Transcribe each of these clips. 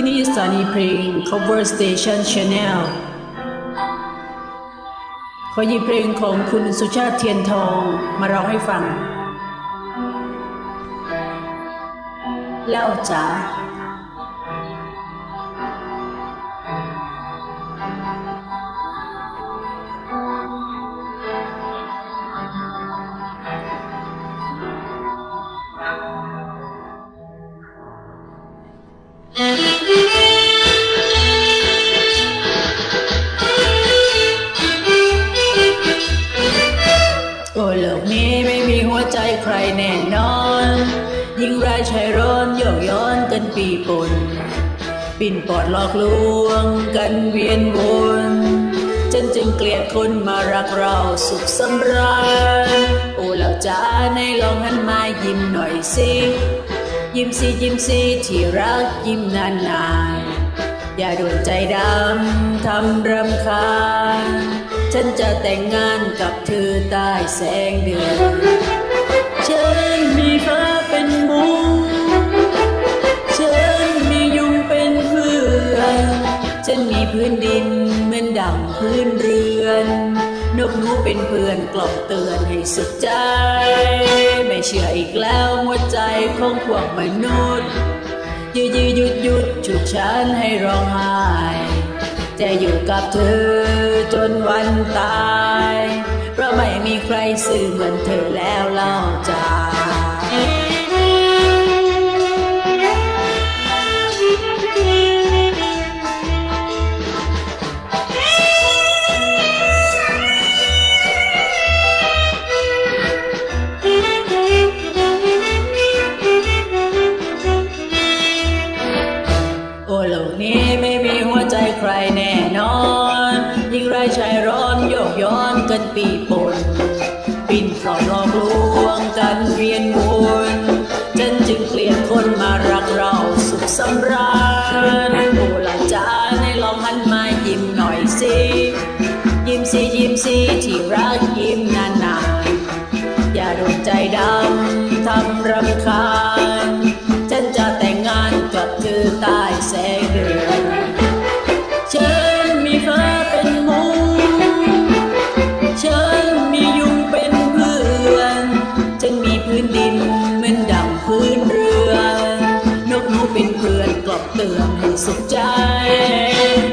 ที่นี่สถานีเพลง Cover Station Channel ขอหยิบเพลงของคุณสุชาติเทียนทองมาร้องให้ฟัง เล่าจ๋า ใจใครแน่นอน ยิ่งรายชายร้อนโยกย้อนกันปีปนปินปอดหลอกลวงกันเวียนวนฉันจึงเกลียดคนมารักเราสุขสำราญโอ้แล้วจ้าในลองหันมายิ้มหน่อยสิยิ้มสิยิ้มสิที่รักยิ้มนานๆอย่าด่วนใจดำทำรำคาญฉันจะแต่งงานกับเธอใต้แสงเดือน ฉันมีฟ้าเป็นบุญฉันมียุงเป็นเพื่อนฉันมีพื้นดินเหมือนดั่งพื้นเรือน นกนูเป็นเพื่อนกล่อมเตือนให้สุดใจ ไม่เชื่ออีกแล้วหัวใจของพวกมนุษย์ยืดยืดหยุดหยุดฉุดฉันให้ร้องไห้จะอยู่กับเธอจนวันตาย ใครซื่อเหมือนเธอแล้วเล่าจ้าโอ้โลกนี้ไม่มีหัวใจใครแน่นอน ยิ่งไรชายร้อนโยกย้อนกันปีปนปิ่ ยดคนมารักเราสุขสำราญโอ้ละจ้าในลองหันมายิ้มหน่อยสิ ยิ้มสิยิ้มสิที่รักยิ้มนานๆอย่าโดนใจดำทำรำคาญ เป็นเพื่อนกลอบเตือนให้สุขใจ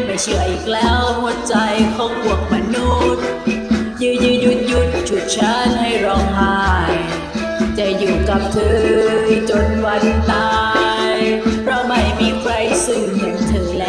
ไม่เชื่ออีกแล้วหัวใจของพวกมนุษย์ยืดยืดหยุดหยุดฉุดฉันให้ร้องไห้จะอยู่กับเธอจนวันตาย เพราะไม่มีใครซื่อเห็นเธอแล